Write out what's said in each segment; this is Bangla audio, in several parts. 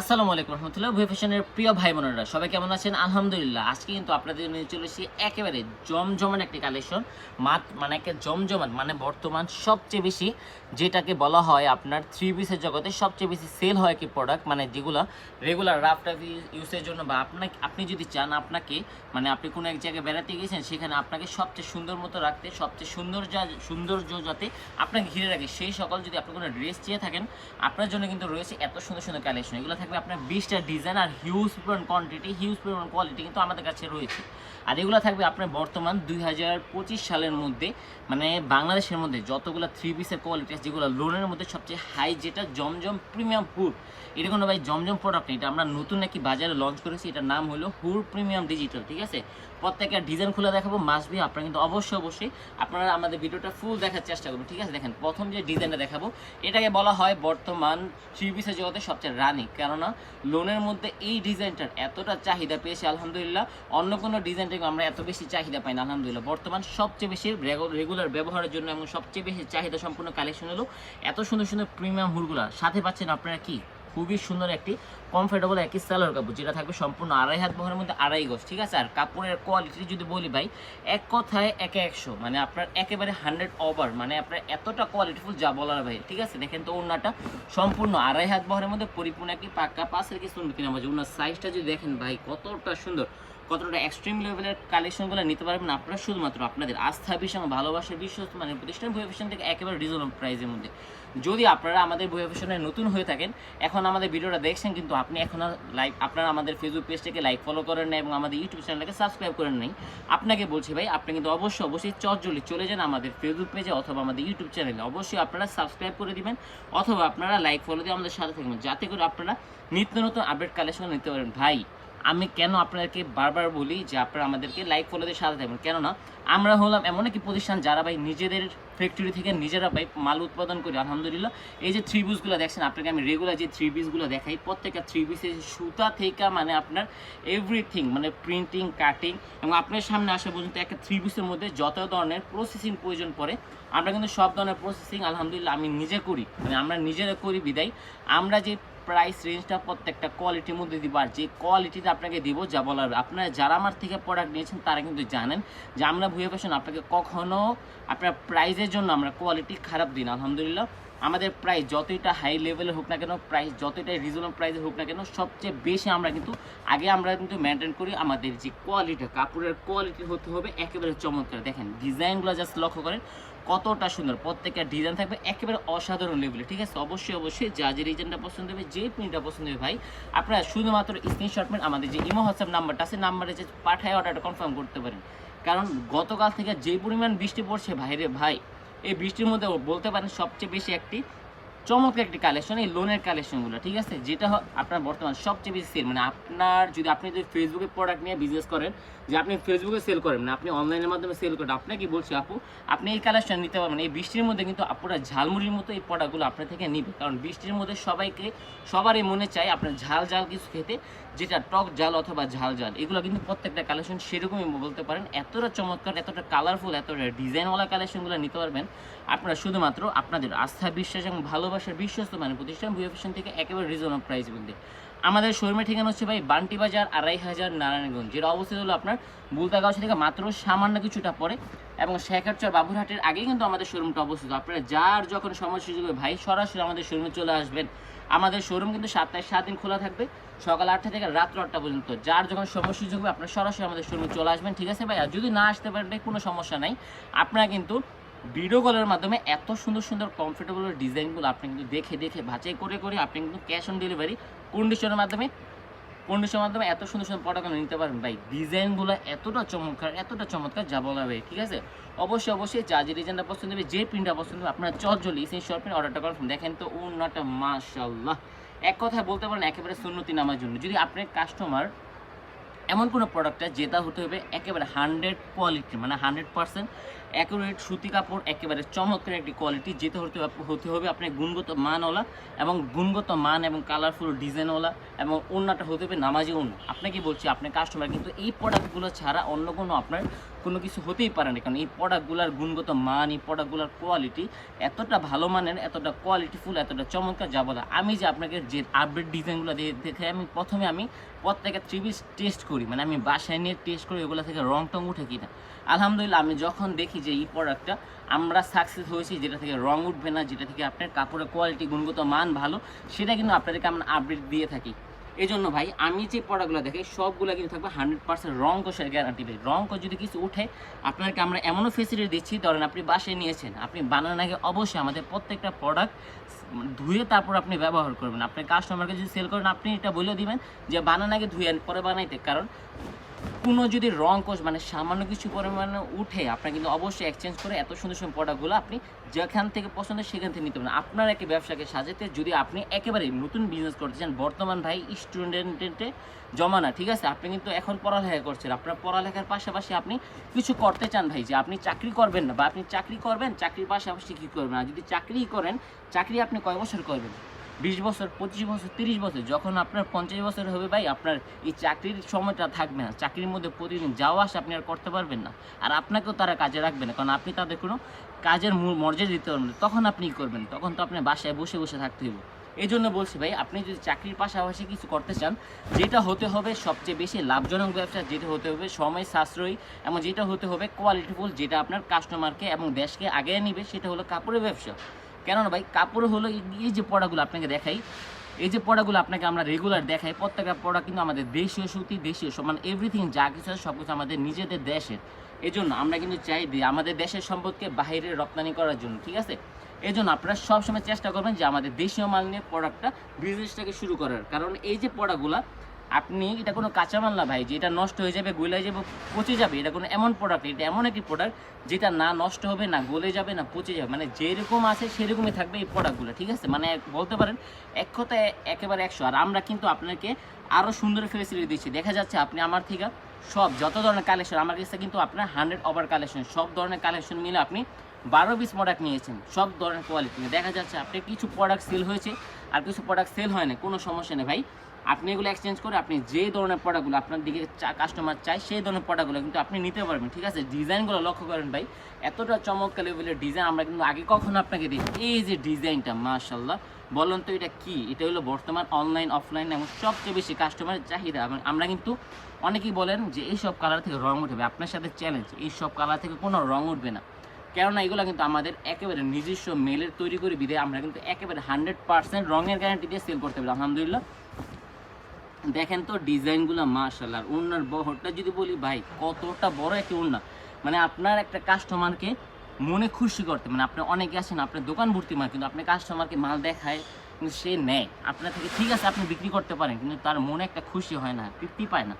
আসসালামু আলাইকুম রহমতুল্লাহ। ভুয়ে ফ্যাশনের প্রিয় ভাই বোনেরা, সবাই কেমন আছেন? আলহামদুলিল্লাহ, আজকে কিন্তু আপনাদের নিয়ে চলে এসেছি একেবারে জমজমান একটি কালেকশন। মাত মানে একটা জমজমান মানে বর্তমান সবচেয়ে বেশি যেটাকে বলা হয় আপনার থ্রি পিসের জগতে সবচেয়ে বেশি সেল হয় কি প্রোডাক্ট মানে যেগুলো রেগুলার রাফ টাফ ইউজের জন্য বা আপনাকে, আপনি যদি চান আপনাকে মানে আপনি কোনো এক জায়গায় বেড়াতে গিয়েছেন, সেখানে আপনাকে সবচেয়ে সুন্দর মতো রাখতে, সবচেয়ে সুন্দর যা, সৌন্দর্য যাতে আপনাকে ঘিরে রাখে, সেই সকল যদি আপনি কোনো ড্রেস চেয়ে থাকেন, আপনার জন্য কিন্তু রয়েছে এত সুন্দর সুন্দর কালেকশন এগুলো থাকবে আপনার বিশটা ডিজাইন আর হিউজ পরিমাণ কোয়ান্টিটি হিউজ পরিমাণ কোয়ালিটি কিন্তু আমাদের কাছে রয়েছে। আর এগুলো থাকবে আপনার বর্তমান দুই হাজার পঁচিশ সালের মধ্যে মানে বাংলাদেশের মধ্যে যতগুলো থ্রি পিসের কোয়ালিটি আছে, যেগুলো লোনের মধ্যে সবচেয়ে হাই যেটা জমজম প্রিমিয়াম হুড এটা কোনো ভাই জমজম প্রোডাক্ট এটা আমরা নতুন নাকি বাজারে লঞ্চ করেছি, এটার নাম হলো হুর প্রিমিয়াম ডিজিটাল ঠিক আছে? প্রত্যেকটা ডিজাইন খুলে দেখাবো মাস্ট বি আপনারা কিন্তু অবশ্যই অবশ্যই আপনারা আমাদের ভিডিওটা ফুল দেখার চেষ্টা করবেন, ঠিক আছে? দেখেন, প্রথম যে ডিজাইনটা দেখাবো, এটাকে বলা হয় বর্তমান থ্রি পিসের জগতে সবচেয়ে রানি কেননা লোনের মধ্যে এই ডিজাইনটার এতটা চাহিদা পেয়েছে, আলহামদুলিল্লাহ। অন্য কোনো ডিজাইন থেকে আমরা এত বেশি চাহিদা পাই না, আলহামদুলিল্লাহ। বর্তমান সবচেয়ে বেশি রেগুলার ব্যবহারের জন্য এবং সবচেয়ে বেশি চাহিদা সম্পূর্ণ কালেকশন হলো এত সুন্দর সুন্দর প্রিমিয়াম হুলগুলা সাথে পাচ্ছেন আপনারা কি? খুবই সুন্দর একটি কমফোর্টেবল একটি সালোয়ার কাপড়, যেটা থাকবে সম্পূর্ণ আড়াই হাত বহরের মধ্যে আড়াই গজ, ঠিক আছে? আর কাপড়ের কোয়ালিটি যদি বলি ভাই, এক কথায় একে একশো মানে আপনার একেবারে হান্ড্রেড ওভার মানে আপনার এতটা কোয়ালিটিফুল যা বলার ভাই, ঠিক আছে? দেখেন তো ওনাটা সম্পূর্ণ আড়াই হাত বহরের মধ্যে পরিপূর্ণ একটি পাক্কা পাশের কি সুন্দর কিনা বাজে ওনার সাইজটা যদি দেখেন ভাই, কতটা সুন্দর। কতটা এক্সট্রিম লেভেলের কালেকশনগুলো নিতে পারবেন আপনারা শুধুমাত্র আপনাদের আস্থা, বিশ্বাস ভালোবাসার বিশ্বাস মানে প্রতিষ্ঠান বই ফ্যাশন থেকে একেবারে রিজনেবল প্রাইসের মধ্যে। যদি আপনারা আমাদের বই ফ্যাশনে নতুন হয়ে থাকেন, এখন আমাদের ভিডিওটা দেখছেন কিন্তু আপনি এখন লাইক আপনারা আমাদের ফেসবুক পেজটাকে লাইক ফলো করেন না এবং আমাদের ইউটিউব চ্যানেলটাকে সাবস্ক্রাইব করেন নাই। আপনাকে বলছি ভাই, আপনি কিন্তু অবশ্যই অবশ্যই চটজলি চলে যান আমাদের ফেসবুক পেজে অথবা আমাদের ইউটিউব চ্যানেলে অবশ্যই আপনারা সাবস্ক্রাইব করে দিবেন অথবা আপনারা লাইক ফলো দিয়ে আমাদের সাথে থাকবেন। যাতে করে আপনারা নিত্য নতুন আপডেট কালেকশন নিতে পারেন। ভাই আমি কেন আপনাদেরকে বারবার বলি যে আপনারা আমাদেরকে লাইক ফলো দিয়ে সাথে থাকবেন? কেননা, আমরা হলাম এমন একটি প্রতিষ্ঠান, যারা ভাই নিজেদের ফ্যাক্টরি থেকে নিজেরা ভাই মাল উৎপাদন করি, আলহামদুলিল্লাহ। এই যে থ্রি পিসগুলো দেখছেন, আপনাকে আমি রেগুলার যে থ্রি পিসগুলো দেখাই, প্রত্যেকটা থ্রি পিসের সুতা থেকে মানে আপনার এভরিথিং মানে প্রিন্টিং কাটিং এবং আপনার সামনে আসা পর্যন্ত একটা থ্রি পিসের মধ্যে যত ধরনের প্রসেসিং প্রয়োজন পড়ে, আমরা কিন্তু সব ধরনের প্রসেসিং আলহামদুলিল্লাহ, আমি নিজে করি। মানে আমরা নিজেরা করি বিদায়। আমরা যে প্রাইস রেঞ্জটা প্রত্যেকটা কোয়ালিটির মধ্যে দিব। আর যে কোয়ালিটিটা আপনাকে দিব, যা বলার। আপনারা যারা আমার থেকে প্রোডাক্ট নিয়েছেন, তারা কিন্তু জানেন যে আমরা ভুয়ে ফ্যাশন আপনাকে কখনো আপনার প্রাইজের জন্য আমরা কোয়ালিটি খারাপ দিন আলহামদুলিল্লাহ। আমাদের প্রাইস যতইটা হাই লেভেলের হোক না কেন প্রাইস যতটা রিজনেবল প্রাইসের হোক না কেন, সবচেয়ে বেশি আমরা কিন্তু, আগে আমরা কিন্তু মেনটেন করি আমাদের যে কোয়ালিটি কাপড়ের কোয়ালিটি হতে হবে একেবারে চমৎকার। দেখেন ডিজাইনগুলো জাস্ট লক্ষ্য করেন, কতটা সুন্দর। প্রত্যেকটা ডিজাইন থাকবে একেবারে অসাধারণ লেভেলে ঠিক আছে? অবশ্যই অবশ্যই, যা যে ডিজাইনটা পছন্দ হবে, যে প্রিন্টটা পছন্দ হবে, ভাই, আপনারা শুধুমাত্র স্ক্রিনশট মেন আমাদের যে ইমো হোয়াটসঅ্যাপ নাম্বারটা আছে নাম্বারে যে পাঠায় অর্ডারটা কনফার্ম করতে পারেন। কারণ গতকাল থেকে যে পরিমাণ বৃষ্টি পড়ছে, ভাইরে ভাই এই বৃষ্টির মধ্যে বলতে পারেন সবচেয়ে বেশি একটি চমৎকার একটি কালেকশন এই লোনের কালেকশনগুলো ঠিক আছে? যেটা আপনার বর্তমান সবচেয়ে বেশি সেল মানে আপনার যদি আপনি যদি ফেসবুকে প্রোডাক্ট নিয়ে বিজনেস করেন, যে আপনি ফেসবুকে সেল করেন না আপনি অনলাইনের মাধ্যমে সেল করেন, আপনাকে কি বলছি আপু, আপনি এই কালেকশন নিতে পারবেন, এই বৃষ্টির মধ্যে কিন্তু আপুরা ঝালমুড়ির মতো এই প্রোডাক্টগুলো আপনার থেকে নিবে। কারণ বৃষ্টির মধ্যে সবাইকে, সবারই মনে চায় আপনার ঝাল ঝাল কিছু খেতে। যেটা টক জাল অথবা ঝাল জাল, এগুলো কিন্তু প্রত্যেকটা কালেকশন সেরকমই বলতে পারেন। এতটা চমৎকার, এতটা কালারফুল এতটা ডিজাইনওয়ালা কালেকশনগুলো নিতে পারবেন। আপনারা শুধুমাত্র আপনাদের আস্থা, বিশ্বাস এবং ভালোবাসার বিশ্বস্ত মানে প্রতিষ্ঠান বুয়া ফ্যাশন থেকে একেবারে রিজনেবল প্রাইস বলতে আমাদের শোরুমের ঠিকানা হচ্ছে ভাই বান্টি বাজার আড়াই হাজার নারায়ণগঞ্জ। যেটা অবস্থিত হলো আপনার বুলতাগাছ থেকে মাত্র সামান্য কিছুটা পরে এবং শেখারচর বাবুরহাটের আগেই কিন্তু আমাদের শোরুমটা অবস্থিত। আপনারা যার যখন সময় সুযোগ ভাই সরাসরি আমাদের শোরুমে চলে আসবেন। আমাদের শোরুম কিন্তু সাতটায় সাত দিন খোলা থাকবে। সকাল আটটা থেকে রাত্র আটটা পর্যন্ত। যার যখন সময় সুযোগ হবে, আপনারা সরাসরি আমাদের শোরুমে চলে আসবেন, ঠিক আছে ভাই আর যদি না আসতে পারেন কোনো সমস্যা নাই। আপনারা কিন্তু ভিডিও কলের মাধ্যমে এত সুন্দর সুন্দর কমফোর্টেবল ডিজাইনগুলো আপনি কিন্তু দেখে দেখে বাছাই করে করে আপনি কিন্তু ক্যাশ অন ডেলিভারি কন্ডিশনের মাধ্যমে কন্ডিশনের মাধ্যমে এত সুন্দর সুন্দর প্রোডাক্ট নিতে পারবেন। ভাই ডিজাইনগুলো এতটা চমৎকার এতটা চমৎকার যা বলা হবে ঠিক আছে? অবশ্যই অবশ্যই যা যে ডিজাইনটা পছন্দ হবে, যে প্রিন্টটা পছন্দ হবে, আপনারা চট জলি সেই শর্ট অর্ডারটা কনফার্ম দেখেন তো, উন্নটা মাশাল্লাহ এক কথায় বলতে পারেন, একেবারে সুন্নতি নামার জন্য। যদি আপনার কাস্টমার এমন কোনো প্রোডাক্টটা যেটা হতে হবে একেবারে হান্ড্রেড কোয়ালিটি মানে হান্ড্রেড পার্সেন্ট অ্যাকুরেট সুতি কাপড়, একেবারে চমৎকার একটি কোয়ালিটি যেটা হতে হতে হবে আপনার গুণগত মানওয়ালা এবং গুণগত মান এবং কালারফুল ডিজাইনওয়ালা এবং অন্যটা হতে হবে নামাজি অন্য। আপনাকে বলছি, আপনার কাস্টমার কিন্তু এই প্রোডাক্টগুলো ছাড়া অন্য কোনো আপনার কোনো কিছু হতেই পারে না। কারণ এই প্রোডাক্টগুলোর গুণগত মান, এই প্রোডাক্টগুলোর কোয়ালিটি এতটা ভালো মানের, এতটা কোয়ালিটিফুল এতটা চমৎকার যা বলা আমি যে আপনাকে যে আপডেট ডিজাইনগুলো দেখে আমি প্রথমে আমি প্রত্যেকটা ত্রিবিস টেস্ট করি। মানে আমি বাসায় নিয়ে টেস্ট করি, ওগুলো থেকে রং টং উঠে কিনা। আলহামদুলিল্লাহ, আমি যখন দেখি যে এই প্রোডাক্টটা আমরা সাকসেস হয়েছি, যেটা থেকে রং উঠবে না, যেটা থেকে আপনার কাপড়ের কোয়ালিটি গুণগত মান ভালো, সেটা কিন্তু আপনাদেরকে আমরা আপডেট দিয়ে থাকি। এই জন্য ভাই, আমি যে প্রোডাক্টগুলো দেখি সবগুলো কিন্তু থাকবে হান্ড্রেড পার্সেন্ট রং কোষের গ্যারান্টি ভাই রং যদি কিছু উঠে, আপনাকে আমরা এমনও ফেসিলিটি দিচ্ছি, ধরেন আপনি বাসায় নিয়েছেন, আপনি বানানোর আগে অবশ্যই আমাদের প্রত্যেকটা প্রোডাক্ট ধুয়ে তারপর আপনি ব্যবহার করবেন। আপনি কাস্টমারকে যদি সেল করেন, আপনি এটা বলে দিবেন যে বানানোর আগে ধুয়ে পরে বানাইতে। কারণ কোনো যদি রং কোষ মানে সামান্য কিছু পরিমাণে উঠে, আপনার কিন্তু অবশ্যই এক্সচেঞ্জ করে এত সুন্দর সুন্দর প্রোডাক্টগুলো আপনি যেখান থেকে পছন্দ সেখান থেকে নিতে পারেন আপনার একটি ব্যবসাকে সাজাতে যদি আপনি একেবারে নতুন বিজনেস করতে চান, বর্তমান ভাই স্টুডেন্টে জমানা, ঠিক আছে? আপনি কিন্তু এখন পড়ালেখা করছেন। আপনার পড়ালেখার পাশাপাশি আপনি কিছু করতে চান ভাই, যে আপনি চাকরি করবেন না বা আপনি চাকরি করবেন, চাকরির পাশাপাশি কী করবেন? আর যদি চাকরি করেন, চাকরি আপনি কয় বছর করবেন? বিশ বছর, পঁচিশ বছর, তিরিশ বছর, যখন আপনার পঞ্চাশ বছর হবে ভাই, আপনার এই চাকরির সময়টা থাকবে না। চাকরির মধ্যে প্রতিদিন যাওয়া আসা আপনি আর করতে পারবেন না। আর আপনাকেও তারা কাজে রাখবে না, কারণ আপনি তাদের কোনো কাজের মর্যাদা দিতে পারবেন তখন আপনি কী করবেন, তখন তো আপনি বাসায় বসে বসে থাকতে হবে এই জন্য বলছি ভাই, আপনি যদি চাকরির পাশাপাশি কিছু করতে চান, যেটা হতে হবে সবচেয়ে বেশি লাভজনক ব্যবসা, যেটা হতে হবে সময় সাশ্রয়ী, এবং যেটা হতে হবে কোয়ালিটিফুল যেটা আপনার কাস্টমারকে এবং দেশকে আগে নিবে, সেটা হলো কাপড়ের ব্যবসা। কেননা ভাই, কাপড় হলো এই যে পড়াগুলো আপনাকে দেখাই, এই যে পড়াগুলো আপনাকে আমরা রেগুলার দেখাই, প্রত্যেকটা পড়া কিন্তু আমাদের দেশীয় সুতি দেশীয় সমান এভরিথিং যা কিছু সব কিছু আমাদের নিজেদের দেশের। এই জন্য আমরা কিন্তু চাই দিই আমাদের দেশের সম্পদকে বাইরে রপ্তানি করার জন্য, ঠিক আছে? এই জন্য আপনারা সবসময় চেষ্টা করবেন যে আমাদের দেশীয় মাল নিয়ে প্রোডাক্টটা বিজনেসটাকে শুরু করার। কারণ এই যে পড়াগুলা আপনি, এটা কোনো কাঁচামাল না ভাই যে এটা নষ্ট হয়ে যাবে, গলে যাবে, পচে যাবে, এটা কোনো এমন প্রোডাক্ট এটা এমন একটি প্রোডাক্ট যেটা না নষ্ট হবে, না গলে যাবে, না পচে যাবে মানে যেরকম আছে সেরকমই থাকবে এই প্রোডাক্টগুলো ঠিক আছে? মানে বলতে পারেন, এক কথায় একেবারে একশো। আর আমরা কিন্তু আপনাকে আরও সুন্দর ফেসিলিটি দিচ্ছি। দেখা যাচ্ছে আপনি আমার থেকে সব, যত ধরনের কালেকশন আমার কাছে কিন্তু আপনার হান্ড্রেড ওভার কালেকশন সব ধরনের কালেকশন মিলে আপনি বারো পিস প্রোডাক্ট নিয়েছেন, সব ধরনের কোয়ালিটি দেখা যাচ্ছে আপনি কিছু প্রোডাক্ট সেল হয়েছে, আর কিছু প্রোডাক্ট সেল হয় না কোনো সমস্যা নেই ভাই। আপনি এগুলো এক্সচেঞ্জ করে আপনি যে ধরনের প্রোডাক্টগুলো আপনার দিকে কাস্টমার চাই সেই ধরনের প্রোডাক্টগুলো কিন্তু আপনি নিতে পারবেন, ঠিক আছে? ডিজাইনগুলো লক্ষ্য করেন ভাই, এতটা চমৎকার লেভেলের ডিজাইন আমরা কিন্তু আগে কখনো আপনাকে দিই এই যে ডিজাইনটা মাশাল্লাহ বলুন তো এটা কি? এটা হলো বর্তমান অনলাইন অফলাইন এবং সবচেয়ে বেশি কাস্টমারের চাহিদা। এবং আমরা কিন্তু অনেকেই বলেন যে এই সব কালার থেকে রং উঠবে, আপনার সাথে চ্যালেঞ্জ এই সব কালার থেকে কোনো রং উঠবে না। কেননা এগুলো কিন্তু আমাদের একেবারে নিজস্ব মেলের তৈরি করে বিদে আমরা কিন্তু একেবারে হান্ড্রেড পার্সেন্ট রঙের গ্যারান্টি দিয়ে সেল করতে পারি। আলহামদুলিল্লাহ দেখেন তো ডিজাইনগুলো মার্শাল আর ওনার বহরটা যদি বলি ভাই, কতটা বড় একটি ওড়না। মানে আপনার একটা কাস্টমারকে মনে খুশি করতে মানে আপনি অনেকে আসেন আপনার দোকান ভর্তি মাল, কিন্তু আপনি কাস্টমারকে মাল দেখায় কিন্তু সে নেয়। আপনার থেকে ঠিক আছে, আপনি বিক্রি করতে পারেন, কিন্তু তার মনে একটা খুশি হয় না, তৃপ্তি পায় না।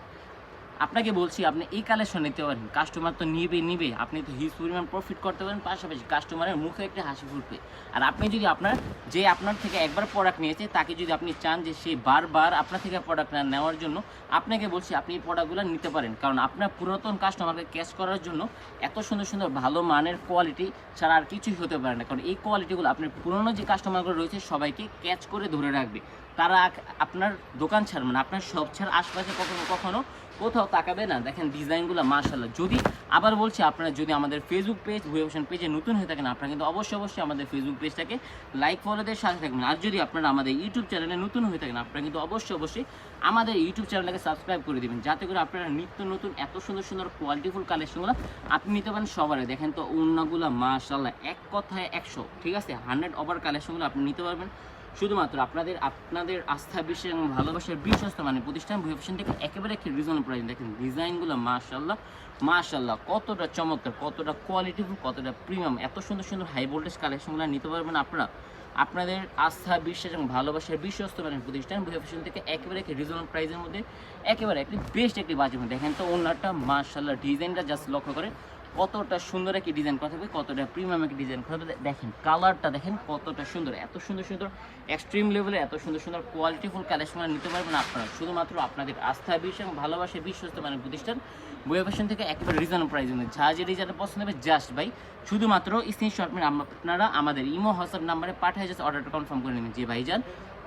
আপনাকে বলছি, আপনি এই কালেকশন নিতে পারেন। কাস্টমার তো নিবে নিবে। আপনি তো হিউজ পরিমাণ প্রফিট করতে পারেন, পাশাপাশি কাস্টমারের মুখে একটা হাসি ফুটবে। আর আপনি যদি আপনার, যে আপনার থেকে একবার প্রোডাক্ট নিয়েছে, তাকে যদি আপনি চান যে সে বারবার আপনার থেকে প্রোডাক্ট নেওয়ার জন্য, আপনাকে বলছি, আপনি এই প্রোডাক্টগুলো নিতে পারেন। কারণ আপনার পুরাতন কাস্টমারকে ক্যাচ করার জন্য এত সুন্দর সুন্দর, ভালো মানের কোয়ালিটি ছাড়া আর কিছুই হতে পারে না। কারণ এই কোয়ালিটিগুলো আপনার পুরনো যে কাস্টমারগুলো রয়েছে, সবাইকে ক্যাচ করে ধরে রাখবে। তারা আপনার দোকান ছাড়বে না, আপনার সব ছাড়, আশপাশে কখনো কখনো কোথাও তাকাবে না। দেখেন ডিজাইনগুলো মার্শাল্লাহ যদি আবার বলছি, আপনারা যদি আমাদের ফেসবুক পেজ ভুয়েশন পেজে নতুন হয়ে থাকেন, আপনারা কিন্তু অবশ্যই অবশ্যই আমাদের ফেসবুক পেজটাকে লাইক ফলোদের সাথে থাকবেন। আর যদি আপনারা আমাদের ইউটিউব চ্যানেলে নতুন হয়ে থাকেন, আপনারা কিন্তু অবশ্যই অবশ্যই আমাদের ইউটিউব চ্যানেলটাকে সাবস্ক্রাইব করে দিবেন। যাতে করে আপনারা নিত্য নতুন, এত সুন্দর সুন্দর কোয়ালিটিফুল কালেকশনগুলো আপনি নিতে পারেন সবারে দেখেন তো অন্যগুলো মার্শাল্লাহ এক কথায় একশো। ঠিক আছে? হান্ড্রেড ওভার কালেকশনগুলো আপনি নিতে পারবেন। শুধুমাত্র আপনাদের আপনাদের আস্থা, বিশ্বাস এবং ভালোবাসার বিশ্বস্ত মানে প্রতিষ্ঠান ভূপেশন থেকে একেবারে একটি রিজনেবল প্রাইস দেখেন, ডিজাইনগুলো মাশাল্লাহ মাশাল্লাহ কতটা চমৎকার, কতটা কোয়ালিটিফুল কতটা প্রিমিয়াম এত সুন্দর সুন্দর হাই ভোল্টেজ কালেকশনগুলো নিতে পারবেন আপনারা। আপনাদের আস্থা, বিশ্বাস এবং ভালোবাসার বিশ্বস্ত মানে প্রতিষ্ঠান ভূপেশন থেকে একেবারে একটি রিজনেবল প্রাইসের মধ্যে, একেবারে একটি বেস্ট একটি বাজেট দেখেন তো, ওনারটা মাশাল্লাহ ডিজাইনটা জাস্ট লক্ষ্য করে কতটা সুন্দর একটি ডিজাইন করা হবে কতটা প্রিমিয়াম একটি ডিজাইন করা হবে দেখেন কালারটা দেখেন কতটা সুন্দর, এত সুন্দর সুন্দর এক্সট্রিম লেভেলে এত সুন্দর সুন্দর কোয়ালিটিফুল কালেকশন নিতে পারবেন আপনারা। শুধুমাত্র আপনাদের আস্থা, বিশ্বাস এবং ভালোবাসা, বিশ্বস্ত মানে প্রতিষ্ঠান বইয়া ফ্যাশন থেকে একেবারে রিজনেবল প্রাইস যা যে ডিজাইনটা পছন্দ হবে জাস্ট ভাই শুধুমাত্র স্ক্রিনশট আপনারা আমাদের ইমো হোয়াটসঅ্যাপ নাম্বারে পাঠিয়ে জাস্ট অর্ডারটা কনফার্ম করে নেবেন। যে ভাইজান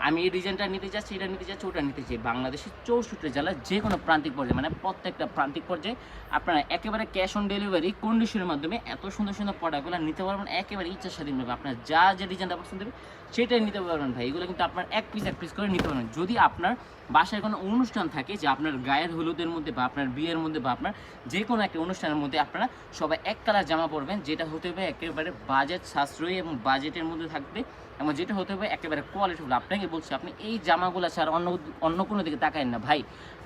আমি এই ডিজাইনটা নিতে চাচ্ছি, এটা নিতে চাচ্ছি, ওটা নিতে চাই। বাংলাদেশের চৌষট্টি জেলার যে কোনো প্রান্তিক পর্যায়ে মানে প্রত্যেকটা প্রান্তিক পর্যায়ে আপনারা একেবারে ক্যাশ অন ডেলিভারি কন্ডিশনের মাধ্যমে এত সুন্দর সুন্দর প্রোডাক্টগুলো নিতে পারবেন, একেবারে ইচ্ছা স্বাধীনভাবে আপনার যা যে ডিজাইনটা পছন্দ হবে, সেটাই নিতে পারবেন ভাই। এগুলো কিন্তু আপনার এক পিস এক পিস করে নিতে পারবেন। যদি আপনার বাসায় কোনো অনুষ্ঠান থাকে, যে আপনার গায়ের হলুদের মধ্যে বা আপনার বিয়ের মধ্যে বা আপনার যে কোনো একটা অনুষ্ঠানের মধ্যে আপনারা সবাই এক কালার জামা পরবেন, যেটা হতে হবে একেবারে বাজেট সাশ্রয়ী এবং বাজেটের মধ্যে থাকবে। এবং যেটা হতে হবে, একেবারে কোয়ালিটিফুল আপনাকে বলছি, আপনি এই জামাগুলো ছাড়া অন্য অন্য কোনো দিকে তাকায়েন না। ভাই,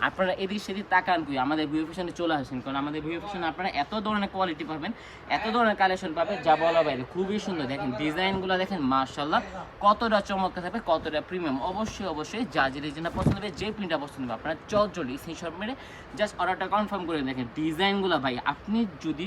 আপনারা এদিক সেদিক তাকান কই? আমাদের ভিউ ফ্যাশনে চলে আসেন, কারণ আমাদের ভিউ ফ্যাশনে আপনারা এত ধরনের কোয়ালিটি পাবেন, এত ধরনের কালেকশন পাবেন, যা বলা বাইরে। খুবই সুন্দর। দেখেন, ডিজাইনগুলো দেখেন মার্শাল্লাহ কতটা চমৎকার থাকবে, কতটা প্রিমিয়াম অবশ্যই অবশ্যই, যা যে ডিজাইনটা পছন্দ হবে, যে প্রিন্টটা পছন্দ হবে, আপনারা চট সেই সব মেরে জাস্ট অর্ডারটা কনফার্ম করে দেখেন। ডিজাইনগুলো, ভাই, আপনি যদি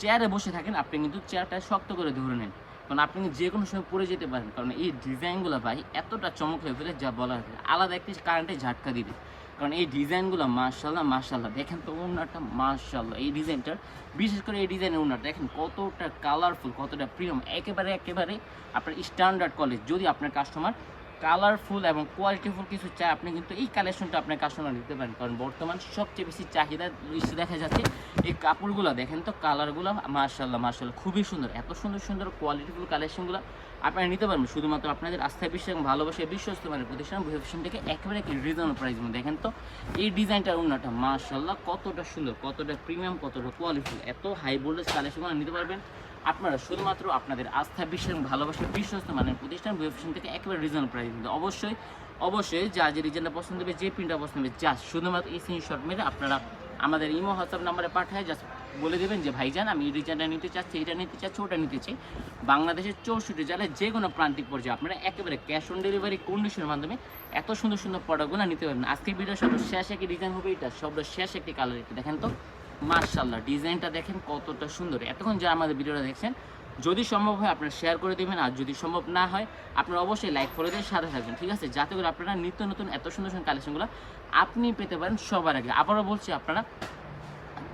চেয়ারে বসে থাকেন, আপনি কিন্তু চেয়ারটা শক্ত করে ধরে নেন। কারণ আপনি যে কোনো সময় পড়ে যেতে পারেন। কারণ এই ডিজাইনগুলো ভাই এতটা চমক হয়ে ফেলে যা বলা হয়েছে আলাদা একটি কারেন্টে ঝাটকা দিবে। কারণ এই ডিজাইনগুলো মার্শাল্লাহ মার্শাল্লাহ দেখেন তো ওনারটা মার্শাল্লাহ এই ডিজাইনটার, বিশেষ করে এই ডিজাইনের ওনারটা দেখেন কতটা কালারফুল কতটা প্রিয়ম একেবারে একেবারে আপনার স্ট্যান্ডার্ড কলেজ যদি আপনার কাস্টমার কালারফুল এবং কোয়ালিটিফুল কিছু চায় আপনি কিন্তু এই কালেকশনটা আপনার কাস্টমার নিতে পারেন। কারণ বর্তমান সবচেয়ে বেশি চাহিদা বেশি দেখা যাচ্ছে, এই কাপড়গুলো দেখেন তো কালারগুলো মার্শাল্লাহ মার্শাল্লাহ খুবই সুন্দর। এত সুন্দর সুন্দর কোয়ালিটিফুল কালেকশনগুলো আপনারা নিতে পারবেন। শুধুমাত্র আপনাদের আস্থায় বিশ্বাস এবং ভালোবাসা, বিশ্বস্ত মানের প্রতিষ্ঠান ভূফিশন থেকে একেবারে কি রিজনেবল প্রাইস দেখেন তো, এই ডিজাইনটার উন্নটা মার্শাল্লাহ কতটা সুন্দর, কতটা প্রিমিয়াম কতটা কোয়ালিটিফুল এত হাই ভোল্টেজ কালেকশনগুলো নিতে পারবেন। আপনারা শুধুমাত্র আপনাদের আস্থা, বিশ্বাস ভালোবাসা, বিশ্বস্ত মানের প্রতিষ্ঠান ভূফিশন থেকে একেবারে রিজনেবল প্রাইস কিন্তু অবশ্যই অবশ্যই যা যে ডিজাইনটা পছন্দ হবে, যে প্রিন্টটা পছন্দ হবে, যা শুধুমাত্র এই স্ক্রিনশট মেরে আপনারা আমাদের ইমো, হোয়াটসঅ্যাপ নাম্বারে পাঠায় জাস্ট বলে দেবেন যে, ভাইজান, আমি এই ডিজাইনটা নিতে চাচ্ছি এটা নিতে চাচ্ছি, ওটা নিতে চাই। বাংলাদেশের চৌষট্টি জেলায় যে কোনো প্রান্তিক পর্যায়ে আপনারা একেবারে ক্যাশ অন ডেলিভারি কন্ডিশনের মাধ্যমে এত সুন্দর সুন্দর প্রোডাক্টগুলো নিতে পারবেন। আজকে ভিডিও সব শেষ একটি ডিজাইন হবে, এটা সব শেষ একটি। কালার দেখেন তো মার্শাল্লাহ ডিজাইনটা দেখেন কতটা সুন্দর। এতক্ষণ যারা আমাদের ভিডিওটা দেখছেন, যদি সম্ভব হয় আপনারা শেয়ার করে দেবেন, আর যদি সম্ভব না হয়, আপনারা অবশ্যই লাইক করে দিয়ে সাথে থাকবেন, ঠিক আছে? যাতে করে আপনারা নিত্য নতুন, এত সুন্দর সুন্দর কালেকশনগুলো আপনি পেতে পারেন সবার আগে। আবারও বলছি, আপনারা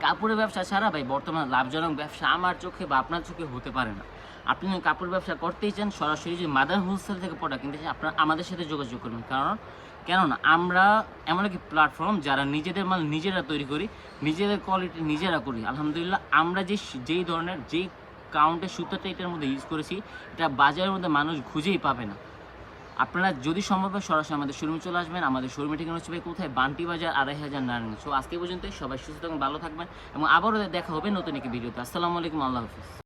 কাপড়ের ব্যবসা ছাড়া ভাই, বর্তমানে লাভজনক ব্যবসা আমার চোখে বা আপনার চোখে হতে পারে না। আপনি কাপড় ব্যবসা করতেই চান, সরাসরি যদি মাদার হোলসেল থেকে প্রোডাক্ট কিনতে চান, আপনারা আমাদের সাথে যোগাযোগ করবেন। কারণ, কেননা আমরা এমন একটি প্ল্যাটফর্ম যারা নিজেদের মাল নিজেরা তৈরি করি, নিজেদের কোয়ালিটি নিজেরা করি। আলহামদুলিল্লাহ, আমরা যে যেই ধরনের, যেই কাউন্টের সূত্রটা এটার মধ্যে ইউজ করেছি, এটা বাজারের মধ্যে মানুষ খুঁজেই পাবে না। আপনারা যদি সম্ভব হয়, সরাসরি আমাদের শোরুমে চলে আসবেন। আমাদের শোরুমে ঠিকানা হচ্ছে কোথায়? বান্টি বাজার, আড়াই হাজার নারায়ণ সো আজকে পর্যন্ত সবাই সুস্থ থাকবেন ভালো থাকবেন এবং আবারও দেখা হবে নতুন একটি ভিডিওতে। আসসালামু আলাইকুম, আল্লাহ হাফিজ।